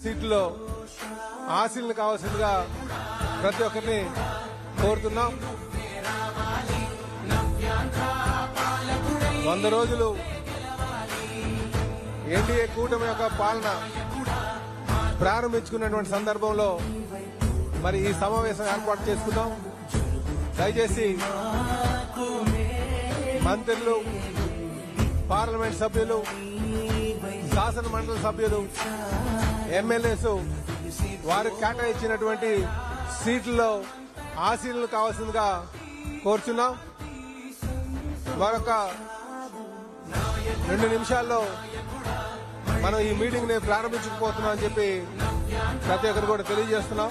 సీట్లో ఆశీలను కావాల్సిందిగా ప్రతి ఒక్కరిని కోరుతున్నాం. వంద రోజులు ఎన్డీఏ కూటమి యొక్క పాలన ప్రారంభించుకున్నటువంటి సందర్భంలో మరి ఈ సమావేశం ఏర్పాటు చేసుకున్నాం దయచేసి మంత్రులు పార్లమెంట్ సభ్యులు శాసన మండలి సభ్యులు ఎమ్మెల్యేస్ వారికి కేటాయించినటువంటి సీట్లలో ఆశీనులు కావాల్సిందిగా కోరుచున్నాం. మరొక రెండు నిమిషాల్లో మనం ఈ మీటింగ్ని ప్రారంభించకపోతున్నాం అని చెప్పి ప్రతి ఒక్కరు కూడా తెలియజేస్తున్నాం.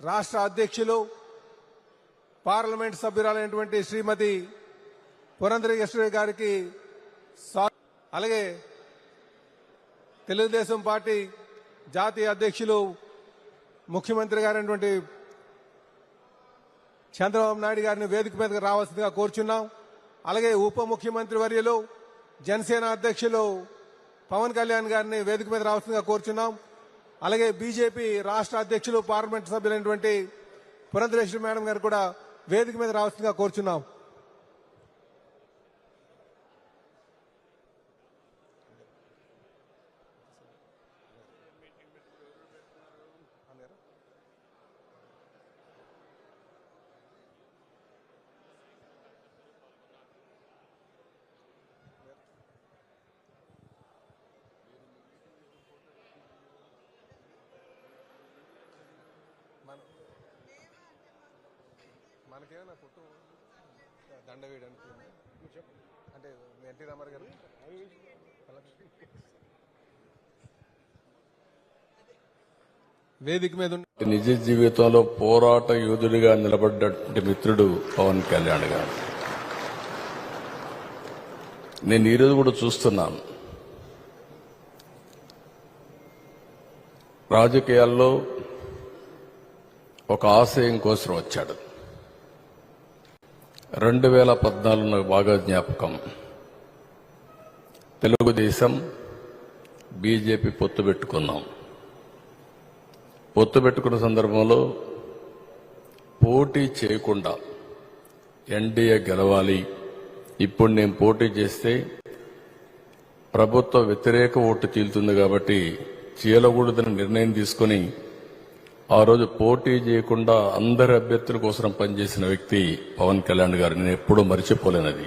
రాష్ట్ర అధ్యక్షులు పార్లమెంట్ సభ్యురాలైనటువంటి శ్రీమతి పురంధరేశ్వరి గారికి అలాగే తెలుగుదేశం పార్టీ జాతీయ అధ్యక్షులు ముఖ్యమంత్రి గారైనటువంటి చంద్రబాబు నాయుడు గారిని వేదిక మీదకి రావాల్సిందిగా కోరుచున్నాం. అలాగే ఉప ముఖ్యమంత్రి వర్యులు జనసేన అధ్యక్షులు పవన్ కళ్యాణ్ గారిని వేదిక మీద రావాల్సిందిగా కోరుచున్నాం. అలాగే బీజేపీ రాష్ట్ర అధ్యక్షులు పార్లమెంట్ సభ్యులైనటువంటి పురంధరేశ్వరి మేడం గారు కూడా వేదిక మీద రావాల్సిందిగా కోరుచున్నాం. మనకేమైనా ఫోటో దండ వేయడానికి అంటే ఎన్టీ రామారావు గారు వేదిక మీద ఉన్న నిజ జీవితంలో పోరాట యోధుడిగా నిలబడ్డటువంటి మిత్రుడు పవన్ కళ్యాణ్ గారు. నేను ఈరోజు కూడా చూస్తున్నాను. రాజకీయాల్లో ఒక ఆశయం కోసం వచ్చాడు. రెండు వేల పద్నాలుగు నాకు బాగా జ్ఞాపకం. తెలుగుదేశం బీజేపీ పొత్తు పెట్టుకున్నాం పొత్తు పెట్టుకున్న సందర్భంలో పోటీ చేయకుండా ఎన్డీఏ గెలవాలి. ఇప్పుడు నేను పోటీ చేస్తే ప్రభుత్వ వ్యతిరేక ఓటు చీలుతుంది కాబట్టి చీలకూడదని నిర్ణయం తీసుకుని ఆ రోజు పోటీ చేయకుండా అందరి అభ్యర్థుల కోసం పనిచేసిన వ్యక్తి పవన్ కళ్యాణ్ గారు. నేను ఎప్పుడూ మర్చిపోలేనది.